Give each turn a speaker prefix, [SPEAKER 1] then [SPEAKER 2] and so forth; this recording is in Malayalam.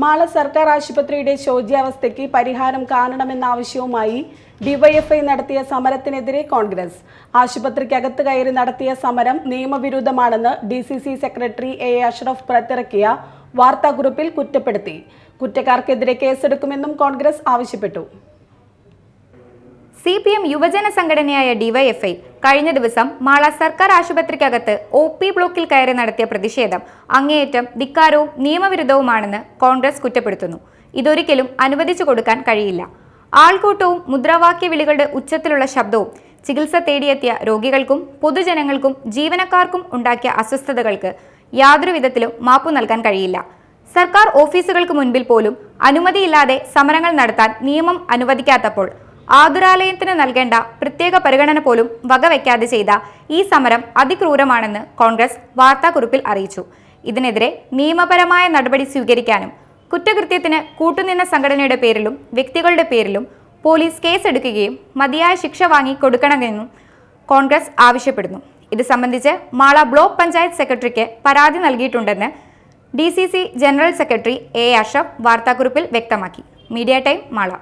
[SPEAKER 1] മാള സർക്കാർ ആശുപത്രിയുടെ ശോച്യാവസ്ഥയ്ക്ക് പരിഹാരം കാണണമെന്ന ആവശ്യവുമായി ഡിവൈഎഫ്ഐ നടത്തിയ സമരത്തിനെതിരെ കോൺഗ്രസ്. ആശുപത്രിക്കകത്ത് കയറി നടത്തിയ സമരം നിയമവിരുദ്ധമാണെന്ന് D C C secretary A Ashraf പുറത്തിറക്കിയ വാർത്താക്കുറിപ്പിൽ കുറ്റപ്പെടുത്തി. കുറ്റക്കാർക്കെതിരെ കേസെടുക്കുമെന്നും കോൺഗ്രസ് ആവശ്യപ്പെട്ടു.
[SPEAKER 2] സി പി എം യുവജന സംഘടനയായ ഡിവൈഎഫ്ഐ കഴിഞ്ഞ ദിവസം മാള സർക്കാർ ആശുപത്രിക്കകത്ത് ഒ പി ബ്ലോക്കിൽ കയറി നടത്തിയ പ്രതിഷേധം അങ്ങേയറ്റം ധിക്കാരവും നിയമവിരുദ്ധവുമാണെന്ന് കോൺഗ്രസ് കുറ്റപ്പെടുത്തുന്നു. ഇതൊരിക്കലും അനുവദിച്ചു കൊടുക്കാൻ കഴിയില്ല. ആൾക്കൂട്ടവും മുദ്രാവാക്യ വിളികളുടെ ഉച്ചത്തിലുള്ള ശബ്ദവും ചികിത്സ തേടിയെത്തിയ രോഗികൾക്കും പൊതുജനങ്ങൾക്കും ജീവനക്കാർക്കും ഉണ്ടാക്കിയ അസ്വസ്ഥതകൾക്ക് യാതൊരു വിധത്തിലും മാപ്പു നൽകാൻ കഴിയില്ല. സർക്കാർ ഓഫീസുകൾക്ക് മുൻപിൽ പോലും അനുമതിയില്ലാതെ സമരങ്ങൾ നടത്താൻ നിയമം അനുവദിക്കാത്തപ്പോൾ ആതുരാലയത്തിന് നൽകേണ്ട പ്രത്യേക പരിഗണന പോലും വകവയ്ക്കാതെ ചെയ്ത ഈ സമരം അതിക്രൂരമാണെന്ന് കോൺഗ്രസ് വാർത്താക്കുറിപ്പിൽ അറിയിച്ചു. ഇതിനെതിരെ നിയമപരമായ നടപടി സ്വീകരിക്കാനും കുറ്റകൃത്യത്തിന് കൂട്ടുനിന്ന സംഘടനയുടെ പേരിലും വ്യക്തികളുടെ പേരിലും പോലീസ് കേസെടുക്കുകയും മതിയായ ശിക്ഷ വാങ്ങി കൊടുക്കണമെന്നും കോൺഗ്രസ് ആവശ്യപ്പെടുന്നു. ഇത് സംബന്ധിച്ച് മാള ബ്ലോക്ക് പഞ്ചായത്ത് സെക്രട്ടറിക്ക് പരാതി നൽകിയിട്ടുണ്ടെന്ന് D general secretary A Ashraf വാർത്താക്കുറിപ്പിൽ വ്യക്തമാക്കി. Media time Mala.